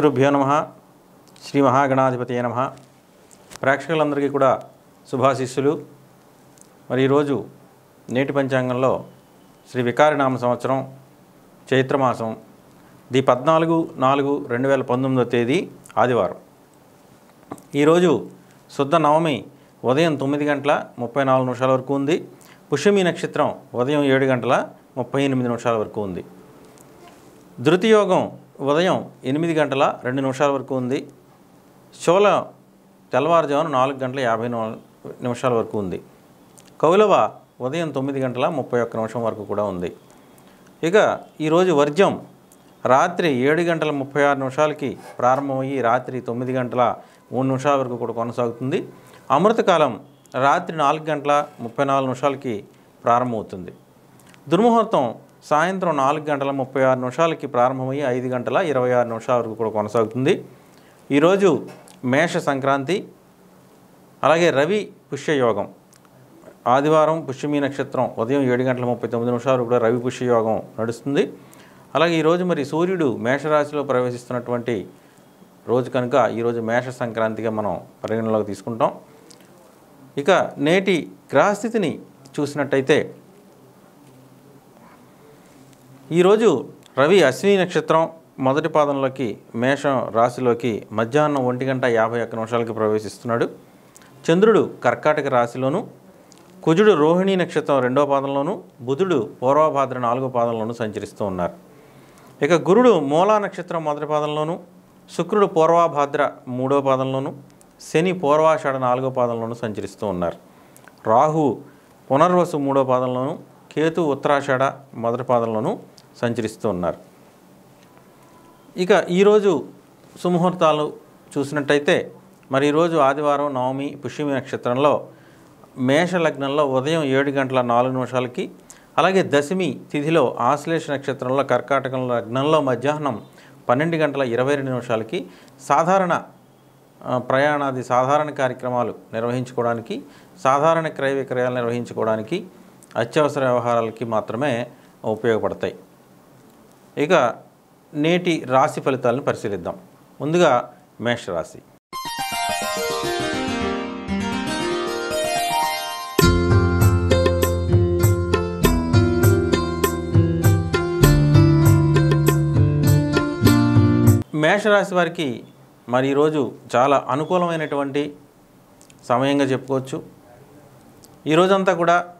గురుభ్యో నమ. శ్రీ మహాగణాధిపతి నమ. ప్రేక్షకులందరికీ కూడా శుభాశిస్సులు. మరి ఈరోజు నేటి పంచాంగంలో శ్రీ వికారినామ సంవత్సరం చైత్రమాసం ది పద్నాలుగు నాలుగు రెండు వేల పంతొమ్మిదో తేదీ ఆదివారం. ఈరోజు శుద్ధ నవమి ఉదయం తొమ్మిది గంటల ముప్పై నాలుగు నిమిషాల వరకు ఉంది. పుష్యమి నక్షత్రం ఉదయం ఏడు గంటల ముప్పై ఎనిమిది నిమిషాల వరకు ఉంది. ధృతియోగం ఉదయం ఎనిమిది గంటల రెండు నిమిషాల వరకు ఉంది. శోల తెల్లవారుజామున నాలుగు గంటల యాభై నిమిషాల వరకు ఉంది. కౌలవ ఉదయం తొమ్మిది గంటల ముప్పై ఒక్క నిమిషం వరకు కూడా ఉంది. ఇక ఈరోజు వర్జం రాత్రి ఏడు గంటల ముప్పై ఆరు నిమిషాలకి ప్రారంభమయ్యి రాత్రి తొమ్మిది గంటల మూడు నిమిషాల వరకు కూడా కొనసాగుతుంది. అమృతకాలం రాత్రి నాలుగు గంటల ముప్పై నాలుగు నిమిషాలకి ప్రారంభమవుతుంది. దుర్ముహూర్తం సాయంత్రం నాలుగు గంటల ముప్పై ఆరు నిమిషాలకి ప్రారంభమయ్యి ఐదు గంటల ఇరవై ఆరు నిమిషాల వరకు కూడా కొనసాగుతుంది. ఈరోజు మేష సంక్రాంతి అలాగే రవి పుష్యయోగం. ఆదివారం పుష్యమి నక్షత్రం ఉదయం ఏడు గంటల ముప్పై తొమ్మిది నిమిషాలు కూడా రవి పుష్యయోగం నడుస్తుంది. అలాగే ఈరోజు మరి సూర్యుడు మేషరాశిలో ప్రవేశిస్తున్నటువంటి రోజు కనుక ఈరోజు మేష సంక్రాంతిగా మనం పరిగణలోకి తీసుకుంటాం. ఇక నేటి గ్రహస్థితిని చూసినట్టయితే ఈరోజు రవి అశ్విని నక్షత్రం మొదటి పాదంలోకి మేషం రాశిలోకి మధ్యాహ్నం ఒంటి గంట యాభై ఒక్క నిమిషాలకి ప్రవేశిస్తున్నాడు. చంద్రుడు కర్కాటక రాశిలోను కుజుడు రోహిణి నక్షత్రం రెండో పాదంలోను బుధుడు పూర్వభాద్ర నాలుగో పాదంలోను సంచరిస్తూ ఉన్నారు. ఇక గురుడు మూలా నక్షత్రం మొదటి పాదంలోను శుక్రుడు పూర్వభాద్ర మూడో పాదంలోను శని పూర్వాషాఢ నాలుగో పాదంలోను సంచరిస్తూ ఉన్నారు. రాహు పునర్వసు మూడో పాదంలోను కేతు ఉత్తరాషాఢ మొదటి పాదంలోను సంచరిస్తూ ఉన్నారు. ఇక ఈరోజు సుముహూర్తాలు చూసినట్టయితే మరి ఈరోజు ఆదివారం నవమి పుష్యమి నక్షత్రంలో మేష లగ్నంలో ఉదయం ఏడు గంటల నాలుగు నిమిషాలకి అలాగే దశమి తిథిలో ఆశ్లేష నక్షత్రంలో కర్కాటకం లగ్నంలో మధ్యాహ్నం పన్నెండు గంటల ఇరవై రెండు నిమిషాలకి సాధారణ ప్రయాణాది సాధారణ కార్యక్రమాలు నిర్వహించుకోవడానికి సాధారణ క్రయ విక్రయాలు నిర్వహించుకోవడానికి అత్యవసర వ్యవహారాలకి మాత్రమే ఉపయోగపడతాయి. ఇక నేటి రాశి ఫలితాలను పరిశీలిద్దాం. ముందుగా మేషరాశి. మేషరాశి వారికి మరి ఈరోజు చాలా అనుకూలమైనటువంటి సమయంగా చెప్పుకోవచ్చు. ఈరోజంతా కూడా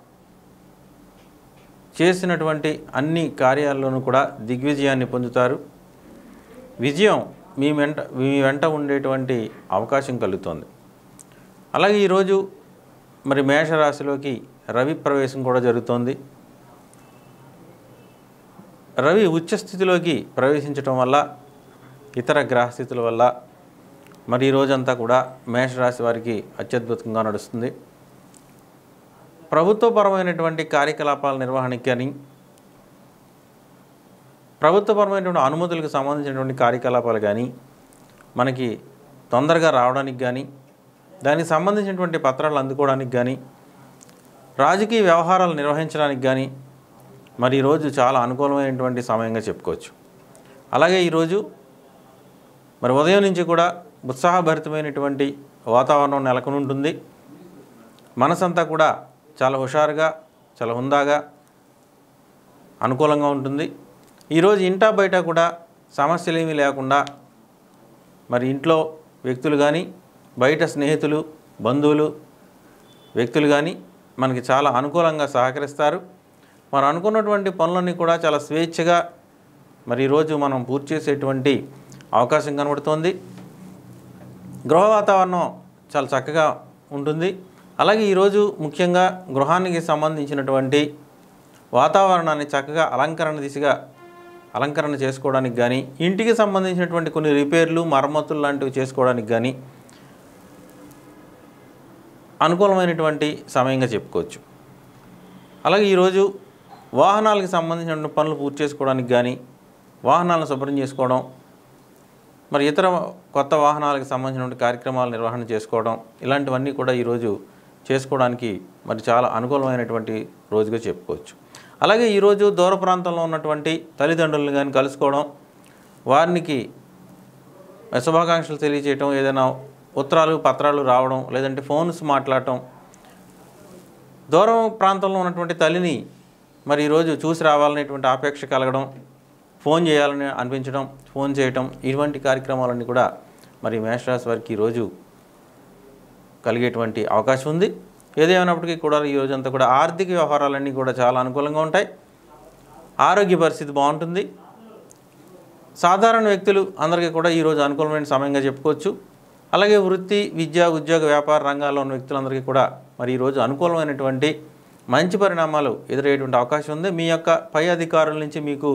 చేసినటువంటి అన్ని కార్యాల్లోనూ కూడా దిగ్విజయాన్ని పొందుతారు. విజయం మీ వెంట మీ వెంట ఉండేటువంటి అవకాశం కలుగుతుంది. అలాగే ఈరోజు మరి మేషరాశిలోకి రవి ప్రవేశం కూడా జరుగుతోంది. రవి ఉచ్చస్థితిలోకి ప్రవేశించటం వల్ల ఇతర గ్రహస్థితుల వల్ల మరి ఈ రోజంతా కూడా మేషరాశి వారికి అత్యద్భుతంగా నడుస్తుంది. ప్రభుత్వపరమైనటువంటి కార్యకలాపాల నిర్వహణకి కానీ ప్రభుత్వపరమైనటువంటి అనుమతులకు సంబంధించినటువంటి కార్యకలాపాలు కానీ మనకి తొందరగా రావడానికి కానీ దానికి సంబంధించినటువంటి పత్రాలు అందుకోవడానికి కానీ రాజకీయ వ్యవహారాలు నిర్వహించడానికి కానీ మరి ఈరోజు చాలా అనుకూలమైనటువంటి సమయంగా చెప్పుకోవచ్చు. అలాగే ఈరోజు మరి ఉదయం నుంచి కూడా ఉత్సాహభరితమైనటువంటి వాతావరణం నెలకొని ఉంటుంది మనసంతా కూడా చాలా హుషారుగా చాలా హుందాగా అనుకూలంగా ఉంటుంది. ఈరోజు ఇంటా బయట కూడా సమస్యలు ఏమీ లేకుండా మరి ఇంట్లో వ్యక్తులు కానీ బయట స్నేహితులు బంధువులు వ్యక్తులు కానీ మనకి చాలా అనుకూలంగా సహకరిస్తారు. మరి అనుకున్నటువంటి పనులన్నీ కూడా చాలా స్వేచ్ఛగా మరి ఈరోజు మనం పూర్తి చేసేటువంటి అవకాశం కనబడుతోంది. గృహ వాతావరణం చాలా చక్కగా ఉంటుంది. అలాగే ఈరోజు ముఖ్యంగా గృహానికి సంబంధించినటువంటి వాతావరణాన్ని చక్కగా అలంకరణ దిశగా అలంకరణ చేసుకోవడానికి కానీ ఇంటికి సంబంధించినటువంటి కొన్ని రిపేర్లు మరమ్మతులు లాంటివి చేసుకోవడానికి కానీ అనుకూలమైనటువంటి సమయంగా చెప్పుకోవచ్చు. అలాగే ఈరోజు వాహనాలకు సంబంధించిన పనులు పూర్తి చేసుకోవడానికి కానీ వాహనాలను శుభ్రం చేసుకోవడం మరి ఇతర కొత్త వాహనాలకు సంబంధించిన కార్యక్రమాల నిర్వహణ చేసుకోవడం ఇలాంటివన్నీ కూడా ఈరోజు చేసుకోవడానికి మరి చాలా అనుకూలమైనటువంటి రోజుగా చెప్పుకోవచ్చు. అలాగే ఈరోజు దూర ప్రాంతంలో ఉన్నటువంటి తల్లిదండ్రులను కానీ కలుసుకోవడం వారికి శుభాకాంక్షలు తెలియజేయటం ఏదైనా ఉత్తరాలు పత్రాలు రావడం లేదంటే ఫోన్స్ మాట్లాడటం. దూరం ప్రాంతంలో ఉన్నటువంటి తల్లిని మరి ఈరోజు చూసి రావాలనేటువంటి ఆపేక్ష కలగడం ఫోన్ చేయాలని అనిపించడం ఫోన్ చేయటం ఇటువంటి కార్యక్రమాలన్నీ కూడా మరి మేషరాశి వారికి ఈరోజు కలిగేటువంటి అవకాశం ఉంది. ఏదేమైనప్పటికీ కూడా ఈ రోజంతా కూడా ఆర్థిక వ్యవహారాలన్నీ కూడా చాలా అనుకూలంగా ఉంటాయి. ఆరోగ్య పరిస్థితి బాగుంటుంది. సాధారణ వ్యక్తులు అందరికీ కూడా ఈరోజు అనుకూలమైన సమయంగా చెప్పుకోవచ్చు. అలాగే వృత్తి విద్య ఉద్యోగ వ్యాపార రంగాల్లో ఉన్న వ్యక్తులందరికీ కూడా మరి ఈరోజు అనుకూలమైనటువంటి మంచి పరిణామాలు ఎదురయ్యేటువంటి అవకాశం ఉంది. మీ యొక్క పై అధికారుల నుంచి మీకు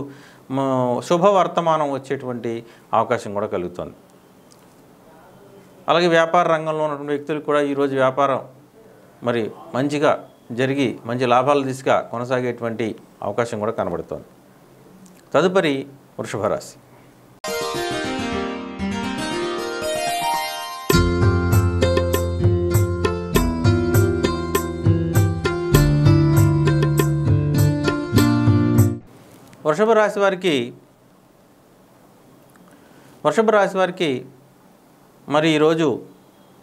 శుభవర్తమానం వచ్చేటువంటి అవకాశం కూడా కలుగుతుంది. అలాగే వ్యాపార రంగంలో ఉన్నటువంటి వ్యక్తులు కూడా ఈరోజు వ్యాపారం మరి మంచిగా జరిగి మంచి లాభాల దిశగా కొనసాగేటువంటి అవకాశం కూడా కనబడుతోంది. తదుపరి వృషభ రాశి. వృషభ రాశి వారికి వృషభ రాశి వారికి మరి ఈరోజు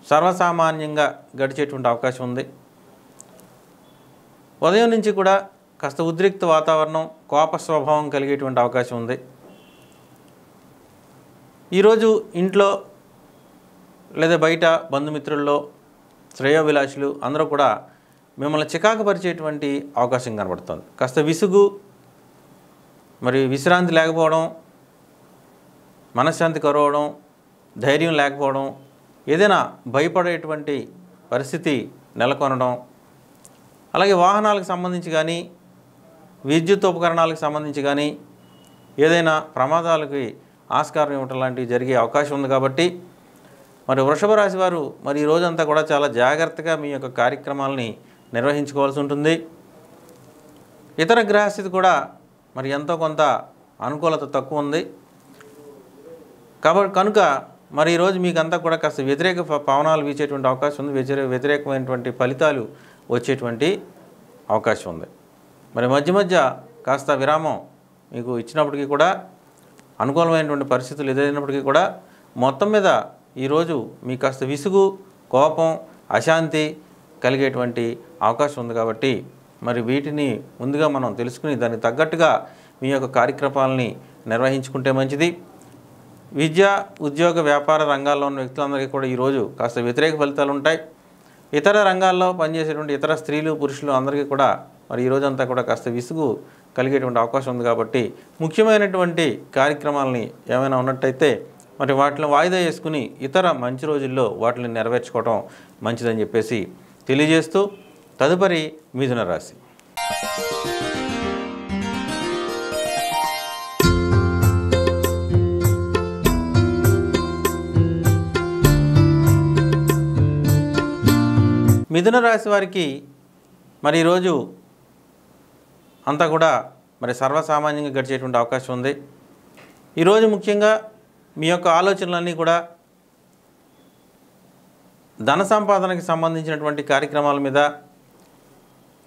సర్వసామాన్యంగా గడిచేటువంటి అవకాశం ఉంది. ఉదయం నుంచి కూడా కాస్త ఉద్రిక్త వాతావరణం కోప స్వభావం కలిగేటువంటి అవకాశం ఉంది. ఈరోజు ఇంట్లో లేదా బయట బంధుమిత్రుల్లో శ్రేయోభిలాషులు అందరూ కూడా మిమ్మల్ని చికాకు పరిచేటువంటి అవకాశం కనబడుతుంది. కాస్త విసుగు మరి విశ్రాంతి లేకపోవడం మనశ్శాంతి కరవడం ధైర్యం లేకపోవడం ఏదైనా భయపడేటువంటి పరిస్థితి నెలకొనడం అలాగే వాహనాలకు సంబంధించి కానీ విద్యుత్ ఉపకరణాలకు సంబంధించి కానీ ఏదైనా ప్రమాదాలకి ఆస్కారం ఇవ్వటం లాంటివి జరిగే అవకాశం ఉంది కాబట్టి మరి వృషభ రాశి వారు మరి ఈ రోజంతా కూడా చాలా జాగ్రత్తగా మీ యొక్క కార్యక్రమాలని నిర్వహించుకోవాల్సి ఉంటుంది. ఇతర గ్రహస్థితి కూడా మరి ఎంతో కొంత అనుకూలత తక్కువ ఉంది. కాబట్టి కనుక మరి ఈరోజు మీకు అంతా కూడా కాస్త వ్యతిరేక పవనాలు వీచేటువంటి అవకాశం ఉంది. వ్యతిరేక వ్యతిరేకమైనటువంటి ఫలితాలు వచ్చేటువంటి అవకాశం ఉంది. మరి మధ్య మధ్య కాస్త విరామం మీకు ఇచ్చినప్పటికీ కూడా అనుకూలమైనటువంటి పరిస్థితులు ఎదురైనప్పటికీ కూడా మొత్తం మీద ఈరోజు మీ కాస్త విసుగు కోపం అశాంతి కలిగేటువంటి అవకాశం ఉంది కాబట్టి మరి వీటిని ముందుగా మనం తెలుసుకుని దానికి తగ్గట్టుగా మీ యొక్క కార్యక్రమాలని నిర్వహించుకుంటే మంచిది. విద్య ఉద్యోగ వ్యాపార రంగాల్లో ఉన్న వ్యక్తులందరికీ కూడా ఈరోజు కాస్త వ్యతిరేక ఫలితాలు ఉంటాయి. ఇతర రంగాల్లో పనిచేసేటువంటి ఇతర స్త్రీలు పురుషులు అందరికీ కూడా మరి ఈ అంతా కూడా కాస్త విసుగు కలిగేటువంటి అవకాశం ఉంది కాబట్టి ముఖ్యమైనటువంటి కార్యక్రమాలని ఏమైనా ఉన్నట్టయితే మరి వాటిని వాయిదా వేసుకుని ఇతర మంచి రోజుల్లో వాటిని నెరవేర్చుకోవడం మంచిదని చెప్పేసి తెలియజేస్తూ తదుపరి మిథున రాశి. మిథున రాశి వారికి మరి ఈరోజు అంతా కూడా మరి సర్వసామాన్యంగా గడిచేటువంటి అవకాశం ఉంది. ఈరోజు ముఖ్యంగా మీ యొక్క ఆలోచనలన్నీ కూడా ధన సంపాదనకి సంబంధించినటువంటి కార్యక్రమాల మీద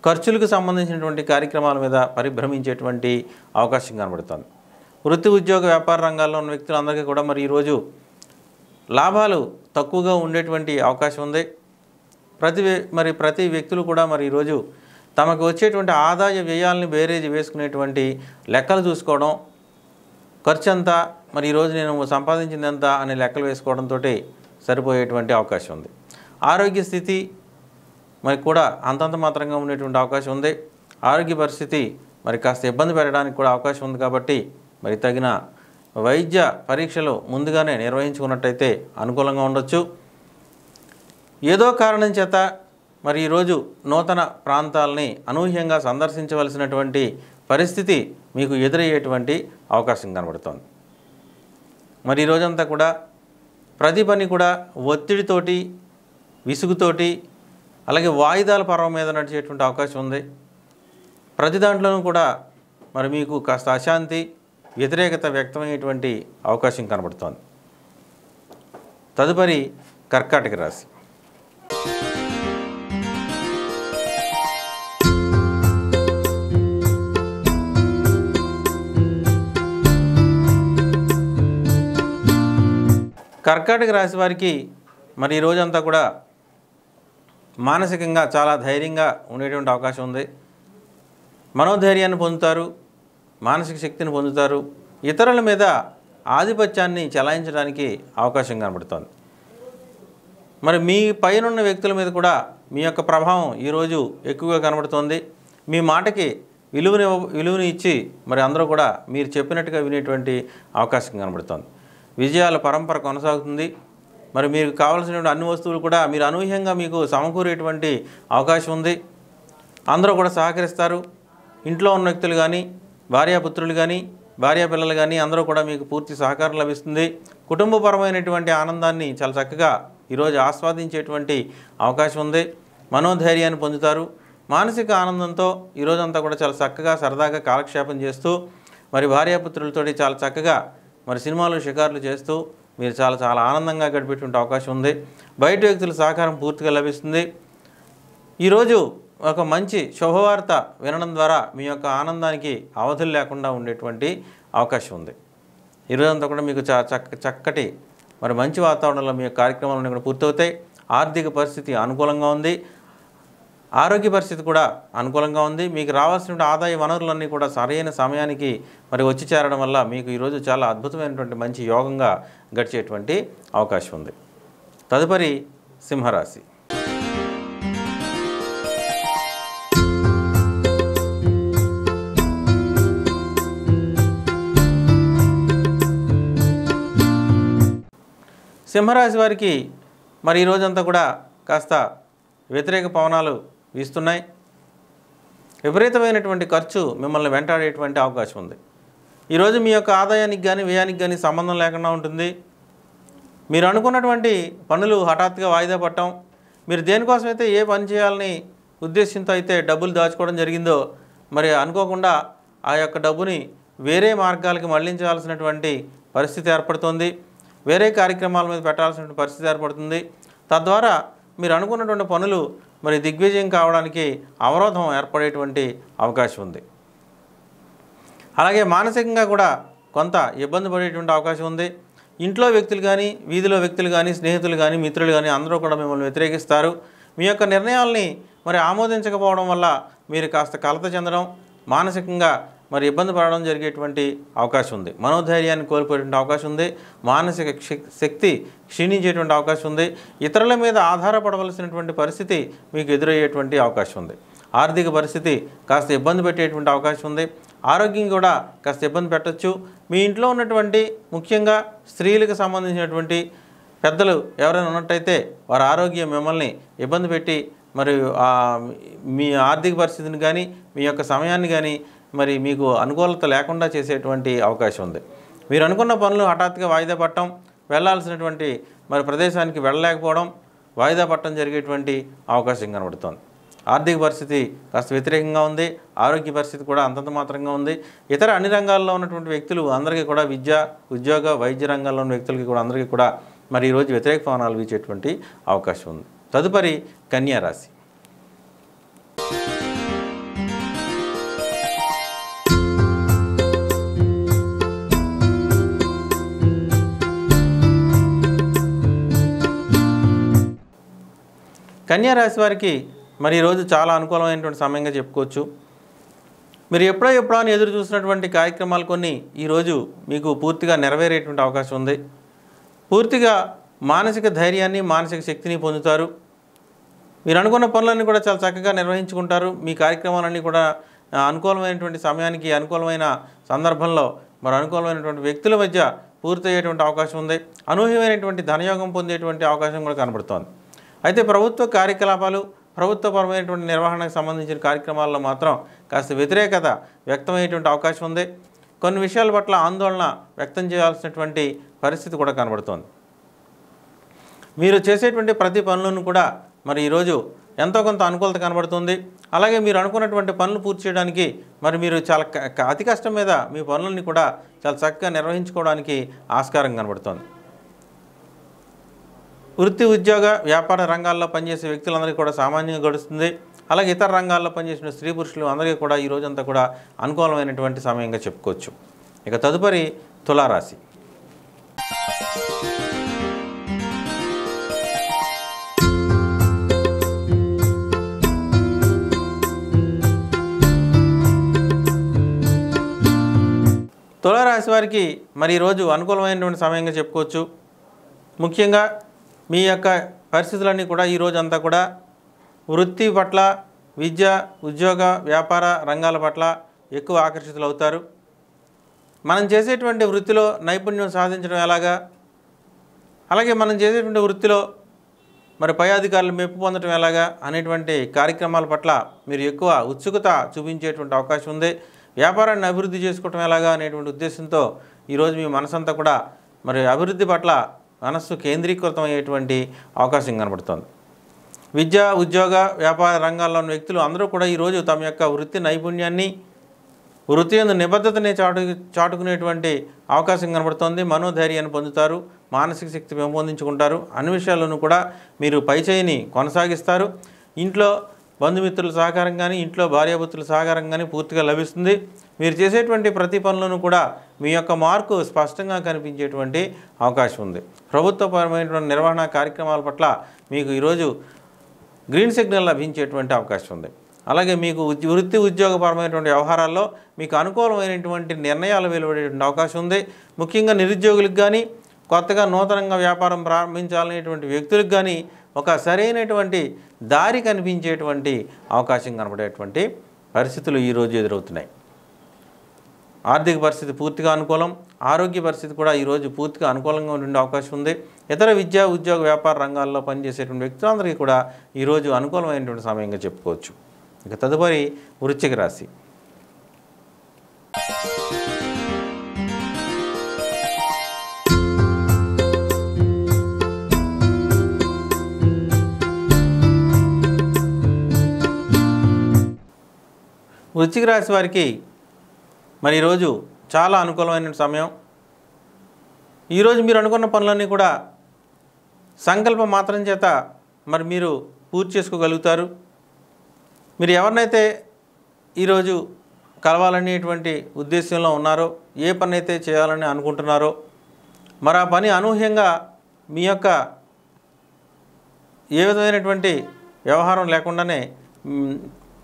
ఖర్చులకు సంబంధించినటువంటి కార్యక్రమాల మీద పరిభ్రమించేటువంటి అవకాశం కనబడుతుంది. వృత్తి ఉద్యోగ వ్యాపార రంగాల్లో ఉన్న వ్యక్తులందరికీ కూడా మరి ఈరోజు లాభాలు తక్కువగా ఉండేటువంటి అవకాశం ఉంది. ప్రతి మరి ప్రతి వ్యక్తులు కూడా మరి ఈరోజు తమకు వచ్చేటువంటి ఆదాయ వ్యయాలని బేరేజ్ వేసుకునేటువంటి లెక్కలు చూసుకోవడం ఖర్చు ఎంత మరి ఈరోజు నేను సంపాదించింది ఎంత అనే లెక్కలు వేసుకోవడంతో సరిపోయేటువంటి అవకాశం ఉంది. ఆరోగ్య స్థితి మరి కూడా అంతంత మాత్రంగా ఉండేటువంటి అవకాశం ఉంది. ఆరోగ్య పరిస్థితి మరి కాస్త ఇబ్బంది పెట్టడానికి కూడా అవకాశం ఉంది కాబట్టి మరి తగిన వైద్య పరీక్షలు ముందుగానే నిర్వహించుకున్నట్టయితే అనుకూలంగా ఉండొచ్చు. ఏదో కారణం చేత మరి ఈరోజు నూతన ప్రాంతాలని అనూహ్యంగా సందర్శించవలసినటువంటి పరిస్థితి మీకు ఎదురయ్యేటువంటి అవకాశం కనబడుతోంది. మరి ఈ రోజంతా కూడా ప్రతి పని కూడా ఒత్తిడితోటి విసుగుతోటి అలాగే వాయిదాల పర్వం మీద నడిచేటువంటి అవకాశం ఉంది. ప్రతి దాంట్లోనూ కూడా మరి మీకు కాస్త అశాంతి వ్యతిరేకత వ్యక్తమయ్యేటువంటి అవకాశం కనబడుతోంది. తదుపరి కర్కాటక రాశి. కర్కాటక రాశి వారికి మరి ఈ రోజంతా కూడా మానసికంగా చాలా ధైర్యంగా ఉండేటువంటి అవకాశం ఉంది. మనోధైర్యాన్ని పొందుతారు మానసిక శక్తిని పొందుతారు ఇతరుల మీద ఆధిపత్యాన్ని చెలాయించడానికి అవకాశం కనబడుతోంది. మరి మీ పైనున్న వ్యక్తుల మీద కూడా మీ యొక్క ప్రభావం ఈరోజు ఎక్కువగా కనబడుతోంది. మీ మాటకి విలువని విలువని ఇచ్చి మరి అందరూ కూడా మీరు చెప్పినట్టుగా వినేటువంటి అవకాశం కనబడుతోంది. విజయాల పరంపర కొనసాగుతుంది. మరి మీకు కావాల్సినటువంటి అన్ని వస్తువులు కూడా మీరు అనూహ్యంగా మీకు సమకూరేటువంటి అవకాశం ఉంది. అందరూ కూడా సహకరిస్తారు. ఇంట్లో ఉన్న వ్యక్తులు కానీ భార్యాపుత్రులు కానీ భార్యా పిల్లలు కానీ అందరూ కూడా మీకు పూర్తి సహకారం లభిస్తుంది. కుటుంబపరమైనటువంటి ఆనందాన్ని చాలా చక్కగా ఈరోజు ఆస్వాదించేటువంటి అవకాశం ఉంది. మనోధైర్యాన్ని పొందుతారు. మానసిక ఆనందంతో ఈరోజంతా కూడా చాలా చక్కగా సరదాగా కాలక్షేపం చేస్తూ మరి భార్యాపుత్రులతోటి చాలా చక్కగా మరి సినిమాలు షికారులు చేస్తూ మీరు చాలా చాలా ఆనందంగా గడిపేటువంటి అవకాశం ఉంది. బయట వ్యక్తుల సహకారం పూర్తిగా లభిస్తుంది. ఈరోజు ఒక మంచి శుభవార్త వినడం ద్వారా మీ యొక్క ఆనందానికి అవధులు లేకుండా ఉండేటువంటి అవకాశం ఉంది. ఈరోజంతా కూడా మీకు చక్క చక్కటి మరి మంచి వాతావరణంలో మీ కార్యక్రమాలు కార్యక్రమాలన్నీ కూడా పూర్తవుతాయి. ఆర్థిక పరిస్థితి అనుకూలంగా ఉంది. ఆరోగ్య పరిస్థితి కూడా అనుకూలంగా ఉంది. మీకు రావాల్సిన ఆదాయ వనరులన్నీ కూడా సరైన సమయానికి మరి వచ్చి చేరడం వల్ల మీకు ఈరోజు చాలా అద్భుతమైనటువంటి మంచి యోగంగా గడిచేటువంటి అవకాశం ఉంది. తదుపరి సింహరాశి. సింహరాశి వారికి మరి ఈ రోజంతా కూడా కాస్త వ్యతిరేక పవనాలు వీస్తున్నాయి. విపరీతమైనటువంటి ఖర్చు మిమ్మల్ని వెంటాడేటువంటి అవకాశం ఉంది. ఈరోజు మీ యొక్క ఆదాయానికి కానీ వ్యయానికి కానీ సంబంధం లేకుండా ఉంటుంది. మీరు అనుకున్నటువంటి పనులు హఠాత్తుగా వాయిదా పట్టడం మీరు దేనికోసమైతే ఏ పని చేయాలని ఉద్దేశంతో అయితే డబ్బులు దాచుకోవడం జరిగిందో మరి అనుకోకుండా ఆ యొక్క డబ్బుని వేరే మార్గాలకి మళ్ళించాల్సినటువంటి పరిస్థితి ఏర్పడుతుంది. వేరే కార్యక్రమాల మీద పెట్టాల్సిన పరిస్థితి ఏర్పడుతుంది. తద్వారా మీరు అనుకున్నటువంటి పనులు మరి దిగ్విజయం కావడానికి అవరోధం ఏర్పడేటువంటి అవకాశం ఉంది. అలాగే మానసికంగా కూడా కొంత ఇబ్బంది పడేటువంటి అవకాశం ఉంది. ఇంట్లో వ్యక్తులు కానీ వీధిలో వ్యక్తులు కానీ స్నేహితులు కానీ మిత్రులు కానీ అందరూ కూడా మిమ్మల్ని వ్యతిరేకిస్తారు. మీ యొక్క నిర్ణయాల్ని మరి ఆమోదించకపోవడం వల్ల మీరు కాస్త కలత చెందడం మానసికంగా మరి ఇబ్బంది పడడం జరిగేటువంటి అవకాశం ఉంది. మనోధైర్యాన్ని కోల్పోయేటువంటి అవకాశం ఉంది. మానసిక శక్తి క్షీణించేటువంటి అవకాశం ఉంది. ఇతరుల మీద ఆధారపడవలసినటువంటి పరిస్థితి మీకు ఎదురయ్యేటువంటి అవకాశం ఉంది. ఆర్థిక పరిస్థితి కాస్త ఇబ్బంది పెట్టేటువంటి అవకాశం ఉంది. ఆరోగ్యం కూడా కాస్త ఇబ్బంది పెట్టచ్చు. మీ ఇంట్లో ఉన్నటువంటి ముఖ్యంగా స్త్రీలకు సంబంధించినటువంటి పెద్దలు ఎవరైనా ఉన్నట్టయితే వారి ఆరోగ్యం మిమ్మల్ని ఇబ్బంది పెట్టి మరియు మీ ఆర్థిక పరిస్థితిని కానీ మీ యొక్క సమయాన్ని కానీ మరి మీకు అనుకూలత లేకుండా చేసేటువంటి అవకాశం ఉంది. మీరు అనుకున్న పనులు హఠాత్తుగా వాయిదా పట్టడం వెళ్ళాల్సినటువంటి మరి ప్రదేశానికి వెళ్ళలేకపోవడం వాయిదా పట్టడం జరిగేటువంటి అవకాశం కనబడుతోంది. ఆర్థిక పరిస్థితి కాస్త వ్యతిరేకంగా ఉంది ఆరోగ్య పరిస్థితి కూడా అంతంత మాత్రంగా ఉంది. ఇతర అన్ని రంగాల్లో ఉన్నటువంటి వ్యక్తులు అందరికీ కూడా విద్య ఉద్యోగ వైద్య రంగాల్లో ఉన్న వ్యక్తులకి కూడా అందరికీ కూడా మరి ఈరోజు వ్యతిరేక పవనాలు వీచేటువంటి అవకాశం ఉంది. తదుపరి కన్యా కన్యారాశి కన్యా వారికి మరి ఈరోజు చాలా అనుకూలమైనటువంటి సమయంగా చెప్పుకోవచ్చు. మీరు ఎప్పుడో ఎప్పుడో అని ఎదురు చూసినటువంటి కార్యక్రమాలు కొన్ని ఈరోజు మీకు పూర్తిగా నెరవేరేటువంటి అవకాశం ఉంది. పూర్తిగా మానసిక ధైర్యాన్ని మానసిక శక్తిని పొందుతారు. మీరు అనుకున్న పనులన్నీ కూడా చాలా చక్కగా నిర్వహించుకుంటారు. మీ కార్యక్రమాలన్నీ కూడా అనుకూలమైనటువంటి సమయానికి అనుకూలమైన సందర్భంలో మరి అనుకూలమైనటువంటి వ్యక్తుల మధ్య పూర్తయ్యేటువంటి అవకాశం ఉంది. అనూహ్యమైనటువంటి ధనయోగం పొందేటువంటి అవకాశం కూడా కనబడుతోంది. అయితే ప్రభుత్వ కార్యకలాపాలు ప్రభుత్వపరమైనటువంటి నిర్వహణకు సంబంధించిన కార్యక్రమాల్లో మాత్రం కాస్త వ్యతిరేకత వ్యక్తమయ్యేటువంటి అవకాశం ఉంది. కొన్ని విషయాల పట్ల ఆందోళన వ్యక్తం చేయాల్సినటువంటి పరిస్థితి కూడా కనబడుతోంది. మీరు చేసేటువంటి ప్రతి పనులను కూడా మరి ఈరోజు ఎంతో కొంత అనుకూలత కనబడుతుంది. అలాగే మీరు అనుకున్నటువంటి పనులు పూర్తి చేయడానికి మరి మీరు చాలా క- క- అతి కష్టం మీద మీ పనులని కూడా చాలా చక్కగా నిర్వహించుకోవడానికి ఆస్కారం కనబడుతోంది. వృత్తి ఉద్యోగ వ్యాపార రంగాల్లో పనిచేసే వ్యక్తులందరికీ కూడా సామాన్యంగా గడుస్తుంది. అలాగే ఇతర రంగాల్లో పనిచేసిన స్త్రీ పురుషులు అందరికీ కూడా ఈ రోజంతా కూడా అనుకూలమైనటువంటి సమయంగా చెప్పుకోవచ్చు. ఇక తదుపరి తులారాశి. తులారాశి వారికి మరి ఈరోజు అనుకూలమైనటువంటి సమయంగా చెప్పుకోవచ్చు. ముఖ్యంగా మీ యొక్క పరిస్థితులన్నీ కూడా ఈరోజు అంతా కూడా వృత్తి పట్ల విద్య ఉద్యోగ వ్యాపార రంగాల పట్ల ఎక్కువ ఆకర్షితులు అవుతారు మనం చేసేటువంటి వృత్తిలో నైపుణ్యం సాధించడం ఎలాగా? అలాగే మనం చేసేటువంటి వృత్తిలో మరి పై అధికారులు మెప్పు పొందడం ఎలాగా? అనేటువంటి కార్యక్రమాల పట్ల మీరు ఎక్కువ ఉత్సుకత చూపించేటువంటి అవకాశం ఉంది. వ్యాపారాన్ని అభివృద్ధి చేసుకోవటం ఎలాగా? అనేటువంటి ఉద్దేశంతో ఈరోజు మీ మనసంతా కూడా మరి అభివృద్ధి పట్ల మనస్సు కేంద్రీకృతం అయ్యేటువంటి అవకాశం కనబడుతోంది. విద్య ఉద్యోగ వ్యాపార రంగాల్లో ఉన్న వ్యక్తులు అందరూ కూడా ఈరోజు తమ యొక్క వృత్తి నైపుణ్యాన్ని వృత్తి ఎందు నిబద్ధతని చాటు చాటుకునేటువంటి అవకాశం కనబడుతోంది. మనోధైర్యాన్ని పొందుతారు మానసిక శక్తి పెంపొందించుకుంటారు. అన్ని విషయాల్లోనూ కూడా మీరు పైచేయిని కొనసాగిస్తారు. ఇంట్లో బంధుమిత్రుల సహకారం కానీ ఇంట్లో భార్యాభర్తల సహకారం కానీ పూర్తిగా లభిస్తుంది. మీరు చేసేటువంటి ప్రతి పనులను కూడా మీ యొక్క మార్కు స్పష్టంగా కనిపించేటువంటి అవకాశం ఉంది. ప్రభుత్వపరమైనటువంటి నిర్వహణ కార్యక్రమాల పట్ల మీకు ఈరోజు గ్రీన్ సిగ్నల్ లభించేటువంటి అవకాశం ఉంది. అలాగే మీకు వృత్తి ఉద్యోగపరమైనటువంటి వ్యవహారాల్లో మీకు అనుకూలమైనటువంటి నిర్ణయాలు వెలువడేటువంటి అవకాశం ఉంది. ముఖ్యంగా నిరుద్యోగులకు కానీ కొత్తగా నూతనంగా వ్యాపారం ప్రారంభించాలనేటువంటి వ్యక్తులకు కానీ ఒక సరైనటువంటి దారి కనిపించేటువంటి అవకాశం కనబడేటువంటి పరిస్థితులు ఈరోజు ఎదురవుతున్నాయి. ఆర్థిక పరిస్థితి పూర్తిగా అనుకూలం ఆరోగ్య పరిస్థితి కూడా ఈరోజు పూర్తిగా అనుకూలంగా ఉండే అవకాశం ఉంది. ఇతర విద్యా ఉద్యోగ వ్యాపార రంగాల్లో పనిచేసేటువంటి వ్యక్తులందరికీ కూడా ఈరోజు అనుకూలమైనటువంటి సమయంగా చెప్పుకోవచ్చు. ఇక తదుపరి వృశ్చిక రాశి. వృశ్చిక రాశి వారికి మరి ఈరోజు చాలా అనుకూలమైన సమయం. ఈరోజు మీరు అనుకున్న పనులన్నీ కూడా సంకల్పం మాత్రం చేత మరి మీరు పూర్తి చేసుకోగలుగుతారు. మీరు ఎవరినైతే ఈరోజు కలవాలనేటువంటి ఉద్దేశంలో ఉన్నారో ఏ పని అయితే చేయాలని అనుకుంటున్నారో మరి ఆ పని అనూహ్యంగా మీ యొక్క ఏ విధమైనటువంటి వ్యవహారం లేకుండానే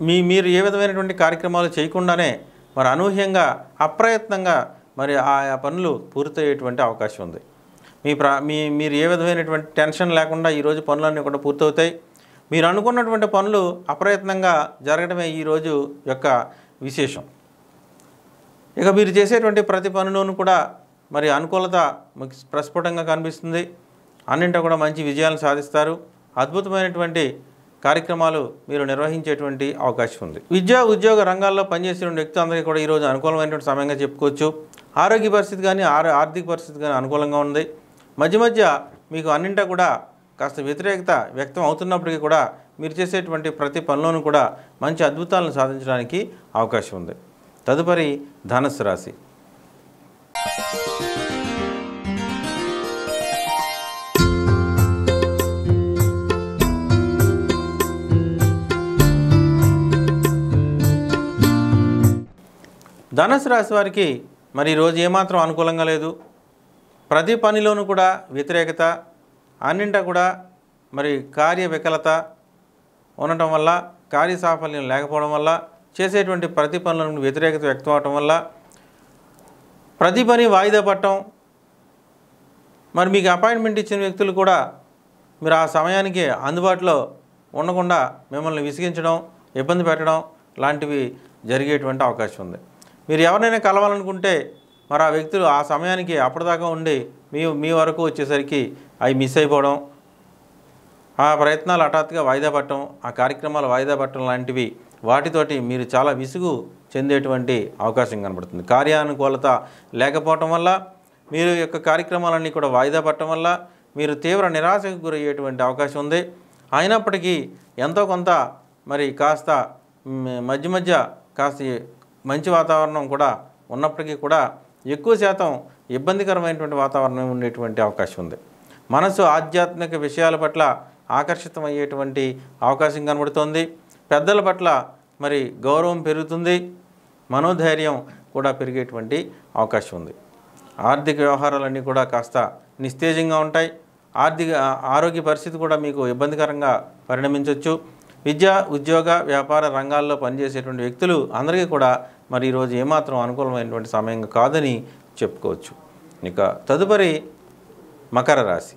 మీ మీరు ఏ విధమైనటువంటి కార్యక్రమాలు చేయకుండానే మరి అనూహ్యంగా అప్రయత్నంగా మరి ఆయా పనులు పూర్తయ్యేటువంటి అవకాశం ఉంది. మీ ప్రా మీ మీరు ఏ విధమైనటువంటి టెన్షన్ లేకుండా ఈరోజు పనులన్నీ కూడా పూర్తవుతాయి. మీరు అనుకున్నటువంటి పనులు అప్రయత్నంగా జరగడమే ఈరోజు యొక్క విశేషం. ఇక మీరు చేసేటువంటి ప్రతి పనిలోనూ కూడా మరి అనుకూలత మీకు ప్రస్ఫుటంగా కనిపిస్తుంది. అన్నింటా కూడా మంచి విజయాలను సాధిస్తారు. అద్భుతమైనటువంటి కార్యక్రమాలు మీరు నిర్వహించేటువంటి అవకాశం ఉంది. విద్యా ఉద్యోగ రంగాల్లో పనిచేసే వ్యక్తులందరికీ కూడా ఈరోజు అనుకూలమైనటువంటి సమయంగా చెప్పుకోవచ్చు. ఆరోగ్య పరిస్థితి కానీ ఆర్థిక పరిస్థితి కానీ అనుకూలంగా ఉంది. మధ్య మధ్య మీకు అన్నింటా కూడా కాస్త వ్యతిరేకత వ్యక్తం అవుతున్నప్పటికీ కూడా మీరు చేసేటువంటి ప్రతి పనిలోనూ కూడా మంచి అద్భుతాలను సాధించడానికి అవకాశం ఉంది. తదుపరి ధనుస్సు రాశి. ధనుసు రాశి వారికి మరి ఈరోజు ఏమాత్రం అనుకూలంగా లేదు. ప్రతి పనిలోనూ కూడా వ్యతిరేకత అన్నింటా కూడా మరి కార్య వికలత ఉండటం వల్ల కార్య సాఫల్యం లేకపోవడం వల్ల చేసేటువంటి ప్రతి పనులను వ్యతిరేకత వ్యక్తం అవటం వల్ల ప్రతి పని వాయిదా పట్టడం మరి మీకు అపాయింట్మెంట్ ఇచ్చిన వ్యక్తులు కూడా మీరు ఆ సమయానికి అందుబాటులో ఉండకుండా మిమ్మల్ని విసిగించడం ఇబ్బంది పెట్టడం లాంటివి జరిగేటువంటి అవకాశం ఉంది. మీరు ఎవరినైనా కలవాలనుకుంటే మరి ఆ వ్యక్తులు ఆ సమయానికి అప్పటిదాకా ఉండి మీ మీ వరకు వచ్చేసరికి అవి మిస్ అయిపోవడం ఆ ప్రయత్నాలు హఠాత్తుగా వాయిదా పట్టడం ఆ కార్యక్రమాలు వాయిదా పట్టడం లాంటివి వాటితోటి మీరు చాలా విసుగు చెందేటువంటి అవకాశం కనబడుతుంది. కార్యానుకూలత లేకపోవటం వల్ల మీరు యొక్క కార్యక్రమాలన్నీ కూడా వాయిదా పట్టడం వల్ల మీరు తీవ్ర నిరాశకు గురయ్యేటువంటి అవకాశం ఉంది. అయినప్పటికీ ఎంతో కొంత మరి కాస్త మధ్య మధ్య కాస్త మంచి వాతావరణం కూడా ఉన్నప్పటికీ కూడా ఎక్కువ శాతం ఇబ్బందికరమైనటువంటి వాతావరణం ఉండేటువంటి అవకాశం ఉంది. మనసు ఆధ్యాత్మిక విషయాల పట్ల ఆకర్షితమయ్యేటువంటి అవకాశం కనబడుతోంది. పెద్దల పట్ల మరి గౌరవం పెరుగుతుంది. మనోధైర్యం కూడా పెరిగేటువంటి అవకాశం ఉంది. ఆర్థిక వ్యవహారాలన్నీ కూడా కాస్త నిస్తేజంగా ఉంటాయి. ఆర్థిక ఆరోగ్య పరిస్థితి కూడా మీకు ఇబ్బందికరంగా పరిణమించవచ్చు విద్య ఉద్యోగ వ్యాపార రంగాల్లో పనిచేసేటువంటి వ్యక్తులు అందరికీ కూడా మరి ఈరోజు ఏమాత్రం అనుకూలమైనటువంటి సమయం కాదని చెప్పుకోవచ్చు. ఇక తదుపరి మకర రాశి.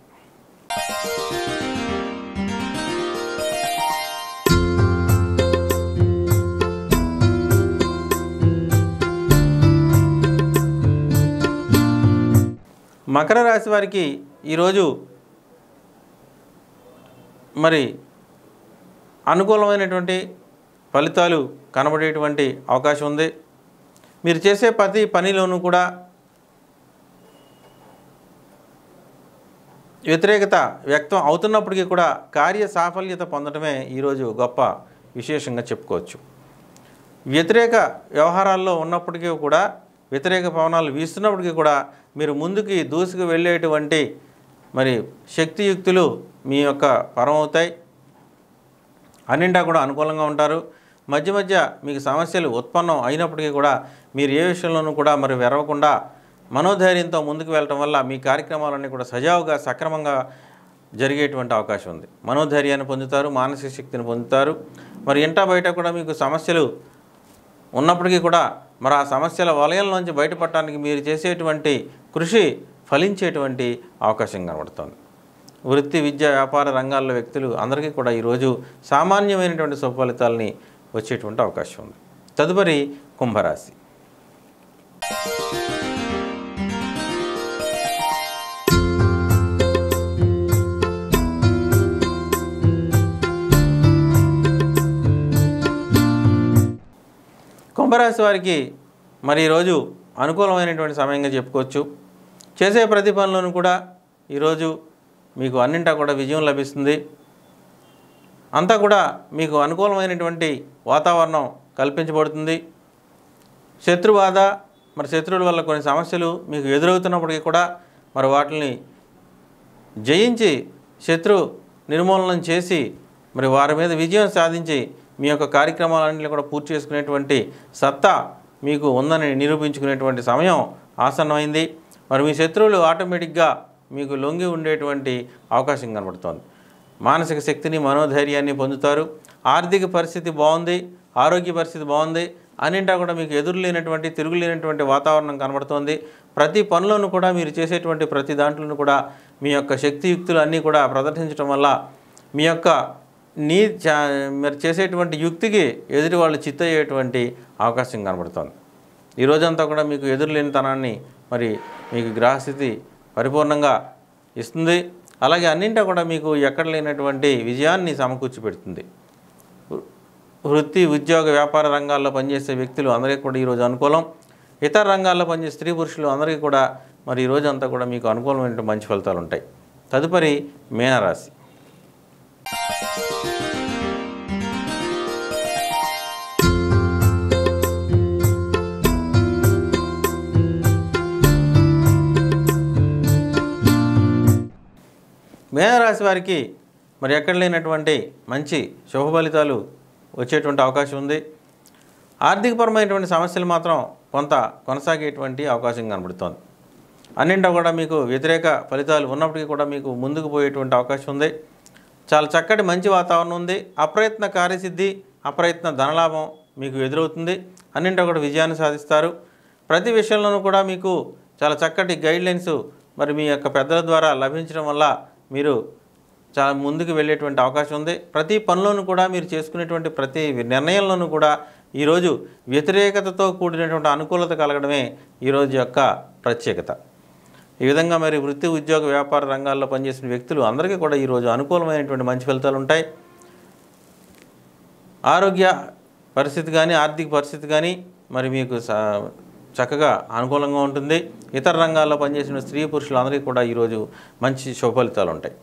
మకర రాశి వారికి ఈరోజు మరి అనుకూలమైనటువంటి ఫలితాలు కనబడేటువంటి అవకాశం ఉంది. మీరు చేసే ప్రతి పనిలోనూ కూడా వ్యతిరేకత వ్యక్తం అవుతున్నప్పటికీ కూడా కార్య సాఫల్యత పొందడమే ఈరోజు గొప్ప విశేషంగా చెప్పుకోవచ్చు. వ్యతిరేక వ్యవహారాల్లో ఉన్నప్పటికీ కూడా వ్యతిరేక పవనాలు వీస్తున్నప్పటికీ కూడా మీరు ముందుకి దూసుకు వెళ్ళేటువంటి మరి శక్తియుక్తులు మీ యొక్క పరమవుతాయి. అన్నింటా కూడా అనుకూలంగా ఉంటారు. మధ్య మధ్య మీకు సమస్యలు ఉత్పన్నం అయినప్పటికీ కూడా మీరు ఏ విషయంలోనూ కూడా మరి వెరవకుండా మనోధైర్యంతో ముందుకు వెళ్ళటం వల్ల మీ కార్యక్రమాలన్నీ కూడా సజావుగా సక్రమంగా జరిగేటువంటి అవకాశం ఉంది. మనోధైర్యాన్ని పొందుతారు మానసిక శక్తిని పొందుతారు. మరి ఇంటా బయట కూడా మీకు సమస్యలు ఉన్నప్పటికీ కూడా మరి ఆ సమస్యల వలయంలోంచి బయటపడటానికి మీరు చేసేటువంటి కృషి ఫలించేటువంటి అవకాశం కనబడుతుంది. వృత్తి విద్య వ్యాపార రంగాల్లో వ్యక్తులు అందరికీ కూడా ఈరోజు సామాన్యమైనటువంటి సుఫలితాలని వచ్చేటువంటి అవకాశం ఉంది. తదుపరి కుంభరాశి. కుంభరాశి వారికి మరి ఈరోజు అనుకూలమైనటువంటి సమయంగా చెప్పుకోవచ్చు. చేసే ప్రతి పనిలోనూ కూడా ఈరోజు మీకు అన్నింటా కూడా విజయం లభిస్తుంది. అంతా కూడా మీకు అనుకూలమైనటువంటి వాతావరణం కల్పించబడుతుంది. శత్రుబాధ మరి శత్రువుల వల్ల కొన్ని సమస్యలు మీకు ఎదురవుతున్నప్పటికీ కూడా మరి వాటిని జయించి శత్రు నిర్మూలనం చేసి మరి వారి మీద విజయం సాధించి మీ యొక్క కార్యక్రమాలన్నింటినీ కూడా పూర్తి చేసుకునేటువంటి సత్తా మీకు ఉందని నిరూపించుకునేటువంటి సమయం ఆసన్నమైంది. మరి మీ శత్రువులు ఆటోమేటిక్గా మీకు లొంగి ఉండేటువంటి అవకాశం కనబడుతోంది. మానసిక శక్తిని మనోధైర్యాన్ని పొందుతారు. ఆర్థిక పరిస్థితి బాగుంది ఆరోగ్య పరిస్థితి బాగుంది అన్నింటా కూడా మీకు ఎదురులేనటువంటి తిరుగులేనటువంటి వాతావరణం కనబడుతోంది. ప్రతి పనిలోనూ కూడా మీరు చేసేటువంటి ప్రతి దాంట్లోనూ కూడా మీ యొక్క శక్తియుక్తులు అన్నీ కూడా ప్రదర్శించడం వల్ల మీ యొక్క నీ చా- మీరు చేసేటువంటి యుక్తికి ఎదుటి వాళ్ళు చిత్తయ్యేటువంటి అవకాశం కనబడుతోంది. ఈ రోజంతా కూడా మీకు ఎదురులేనితనాన్ని మరి మీకు గ్రహస్థితి పరిపూర్ణంగా ఇస్తుంది. అలాగే అన్నింటా కూడా మీకు ఎక్కడ లేనటువంటి విజయాన్ని సమకూర్చి పెడుతుంది. వృత్తి ఉద్యోగ వ్యాపార రంగాల్లో పనిచేసే వ్యక్తులు అందరికీ కూడా ఈరోజు అనుకూలం. ఇతర రంగాల్లో పనిచేసే స్త్రీ పురుషులు అందరికీ కూడా మరి ఈ రోజు అంతా కూడా మీకు అనుకూలమైన మంచి ఫలితాలు ఉంటాయి. తదుపరి మీనరాశి. మేనరాశి వారికి మరి ఎక్కడ లేనటువంటి మంచి శుభ ఫలితాలు వచ్చేటువంటి అవకాశం ఉంది. ఆర్థికపరమైనటువంటి సమస్యలు మాత్రం కొంత కొనసాగేటువంటి అవకాశం కనబడుతోంది. అన్నింటా కూడా మీకు వ్యతిరేక ఫలితాలు ఉన్నప్పటికీ కూడా మీకు ముందుకు పోయేటువంటి అవకాశం ఉంది. చాలా చక్కటి మంచి వాతావరణం ఉంది. అప్రయత్న కార్యసిద్ధి అప్రయత్న ధనలాభం మీకు ఎదురవుతుంది. అన్నింటా కూడా విజయాన్ని సాధిస్తారు. ప్రతి విషయంలోనూ కూడా మీకు చాలా చక్కటి గైడ్లైన్స్ మరి మీ యొక్క పెద్దల ద్వారా లభించడం వల్ల మీరు చాలా ముందుకు వెళ్ళేటువంటి అవకాశం ఉంది. ప్రతి పనిలోనూ కూడా మీరు చేసుకునేటువంటి ప్రతి నిర్ణయంలోనూ కూడా ఈరోజు వ్యతిరేకతతో కూడినటువంటి అనుకూలత కలగడమే ఈరోజు యొక్క ప్రత్యేకత. ఈ విధంగా మరి వృత్తి ఉద్యోగ వ్యాపార రంగాల్లో పనిచేసిన వ్యక్తులు అందరికీ కూడా ఈరోజు అనుకూలమైనటువంటి మంచి ఫలితాలు ఉంటాయి. ఆరోగ్య పరిస్థితి కానీ ఆర్థిక పరిస్థితి కానీ మరి మీకు చక్కగా అనుకూలంగా ఉంటుంది. ఇతర రంగాల్లో పనిచేసిన స్త్రీ పురుషులందరికీ కూడా ఈరోజు మంచి శుభ ఫలితాలు ఉంటాయి